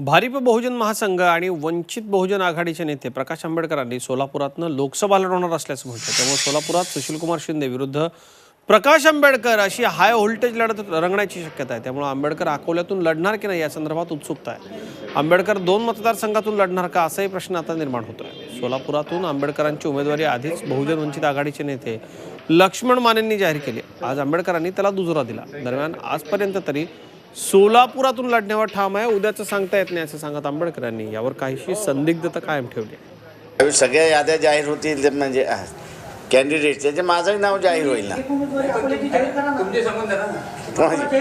भारिप बहुजन महासंघ आणि वंचित बहुजन आघाडीचे नेते प्रकाश आंबेडकरांनी सोलापुरातनं लोकसभा लढवणार असल्याचं म्हटलं. त्यामुळे सोलापुरात सुशीलकुमार शिंदे विरुद्ध प्रकाश आंबेडकर अशी हाय व्होल्टेज लढत रंगण्याची शक्यता आहे. त्यामुळे आंबेडकर अकोल्यातून लढणार की नाही या संदर्भात उत्सुकता आहे. आंबेडकर दोन मतदारसंघातून लढणार का असाही प्रश्न आता निर्माण होतो आहे सोलापुरातून आंबेडकरांची उमेदवारी आधीच बहुजन वंचित आघाडीचे नेते लक्ष्मण मानेंनी जाहीर केली. आज आंबेडकरांनी त्याला दुजोरा दिला. दरम्यान आजपर्यंत तरी सोलापुरातून लढण्यावर ठाम आहे. उद्याचं सांगता येत नाही असं सांगत आंबेडकरांनी. यावर काहीशी संदिग्धता कायम ठेवली सगळ्या याद्या जाहीर होतील ते म्हणजे कॅन्डिडेट त्याचे माझंही नाव जाहीर होईल ना. कोणाचे?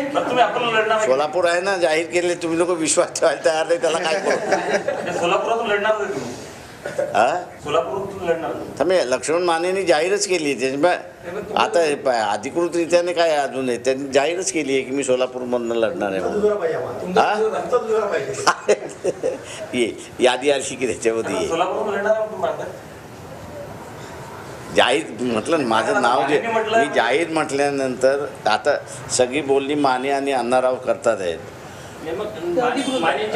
सोलापूर आहे ना जाहीर केले तुम्ही लोक विश्वास ठेवायला तयार नाही त्याला काय करू? सोलापुरातून लढणार हा? थांबे लक्ष्मण मानेनी जाहीरच केली आता हे अधिकृतरित्याने काय अजून आहे? त्यांनी जाहीरच केली आहे की मी सोलापूरमधनं लढणार आहे म्हणून. हा? ये यादी आली की त्याच्यामध्ये? जाहीर म्हटलं ना, माझं नाव जे मी जाहीर म्हटल्यानंतर आता सगळी बोलणी माने आणि अण्णाराव करतात आहेत.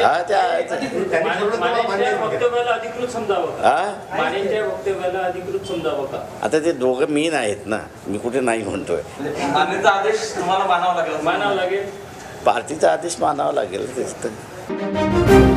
हा त्या हा? आता ते दोघं मीन आहेत ना. मी कुठे नाही म्हणतोय. मानेचा आदेश तुम्हाला मानावा लागला. मानावं लागेल. पार्टीचा आदेश मानावा लागेल तेच तर.